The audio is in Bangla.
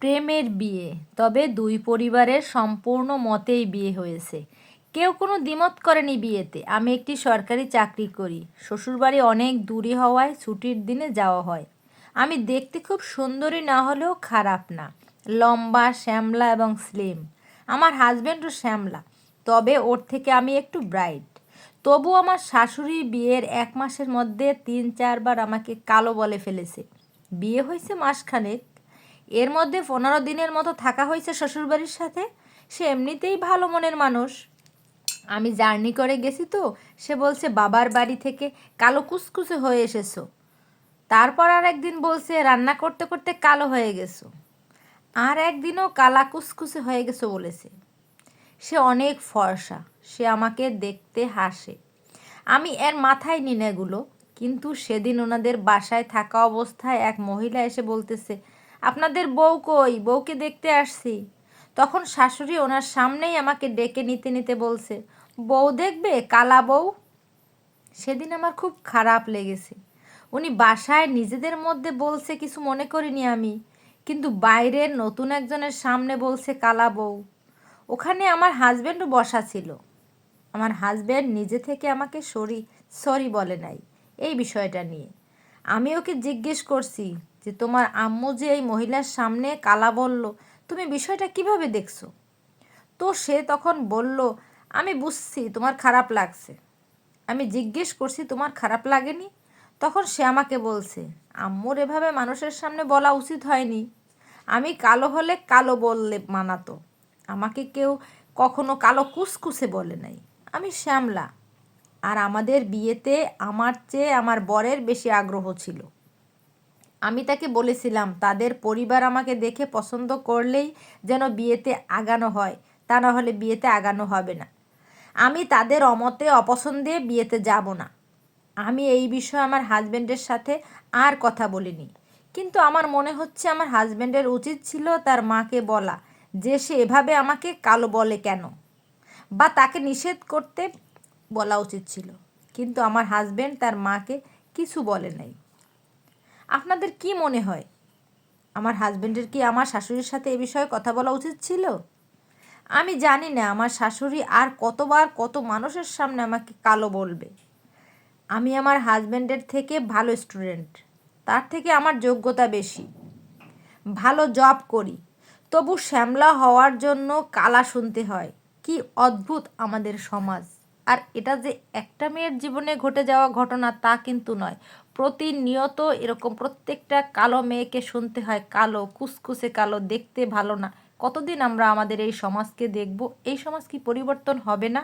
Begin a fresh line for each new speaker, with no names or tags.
প্রেমের বিয়ে। তবে দুই পরিবারের সম্পূর্ণ মতেই বিয়ে হয়েছে। কেউ কোনো দ্বিমত করেনি বিয়েতে। আমি একটি সরকারি চাকরি করি। শ্বশুরবাড়ি অনেক দূরে হওয়ায় ছুটির দিনে যাওয়া হয়। আমি দেখতে খুব সুন্দরী না হলেও খারাপ না। লম্বা, শ্যামলা এবং স্লিম আমার হাজব্যান্ডও শ্যামলা। তবে ওর থেকে আমি একটু ব্রাইট তবু আমার শাশুড়ি বিয়ের এক মাসের মধ্যে তিন চারবার আমাকে কালো বলে ফেলেছে। বিয়ে হয়েছে মাসখানেক। এর মধ্যে পনেরো দিনের মতো থাকা হয়েছে শ্বশুরবাড়ির সাথে। সে এমনিতেই ভালো মনের মানুষ। আমি জার্নি করে গেছি তো, সে বলছে, বাবার বাড়ি থেকে কালো কুসকুসে হয়ে এসেছ। তারপর আর একদিন বলছে, রান্না করতে করতে কালো হয়ে গেছো। আর একদিনও কালা কুসকুসে হয়ে গেছো বলেছে। সে অনেক ফর্সা, সে আমাকে দেখতে হাসে। আমি এর মাথায় নিন এগুলো কিন্তু সেদিন ওনাদের বাসায় থাকা অবস্থায় এক মহিলা এসে বলতেছে আপনাদের বউ কই? বউকে দেখতে আসছি। তখন শাশুড়ি ওনার সামনেই আমাকে ডেকে নিতে নিতে বলছে, বউ দেখবে? কালা বউ? সেদিন আমার খুব খারাপ লেগেছে। উনি বাসায় নিজেদের মধ্যে বলছে কিছু মনে করিনি আমি, কিন্তু বাইরের নতুন একজনের সামনে বলছে কালা বউ। ওখানে আমার হাজব্যান্ডও বসা ছিল। আমার হাজব্যান্ড নিজে থেকে আমাকে সরি সরি বলে নাই এই বিষয়টা নিয়ে। আমি ওকে জিজ্ঞেস করছি যে তোমার আম্মু যে এই মহিলার সামনে কালা বলল, তুমি বিষয়টা কীভাবে দেখছ? তো সে তখন বলল, আমি বুঝছি, তোমার খারাপ লাগছে। আমি জিজ্ঞেস করছি, তোমার খারাপ লাগেনি? তখন সে আমাকে বলছে, আম্মুর এভাবে মানুষের সামনে বলা উচিত হয়নি। আমি কালো হলে কালো বললে মানাতো। আমাকে কেউ কখনো কালো কুসকুসে বলে নাই। আমি শ্যামলা। আর আমাদের বিয়েতে আমার চেয়ে আমার বরের বেশি আগ্রহ ছিল। আমি তাকে বলেছিলাম, তাদের পরিবার আমাকে দেখে পছন্দ করলেই যেন বিয়েতে আগানো হয়, তা না হলে বিয়েতে আগানো হবে না। আমি তাদের অমতে অপছন্দে বিয়েতে যাব না। আমি এই বিষয়ে আমার হাজব্যান্ডের সাথে আর কথা বলিনি। কিন্তু আমার মনে হচ্ছে আমার হাজব্যান্ডের উচিত ছিল তার মাকে বলা, যে সে এভাবে আমাকে কালো বলে কেন? বা তাকে নিষেধ করতে বলা উচিত ছিল। কিন্তু আমার হাজব্যান্ড তার মাকে কিছু বলে নাই। আপনাদের কি মনে হয়? আমার হাজব্যান্ডের কি আমার শাশুড়ির সাথে এ বিষয়ে কথা বলা উচিত ছিল? আমি জানি না, আমার শাশুড়ি আর কতবার কত মানুষের সামনে আমাকে কালো বলবে। আমি আমার হাজব্যান্ডের থেকে ভালো স্টুডেন্ট, তার থেকে আমার যোগ্যতা বেশি। ভালো জব করি, তবু শ্যামলা হওয়ার জন্য কালা শুনতে হয়। কি অদ্ভুত আমাদের সমাজ। আর এটা যে একটা মেয়ের জীবনে ঘটে যাওয়া ঘটনা তা কিন্তু নয়। প্রতিনিয়ত এরকম প্রত্যেকটা কালো মেয়েকে শুনতে হয়, কালো কুসকুসে কালো, দেখতে ভালো না। কতদিন আমরা আমাদের এই সমাজকে দেখব? এই সমাজ কি পরিবর্তন হবে না?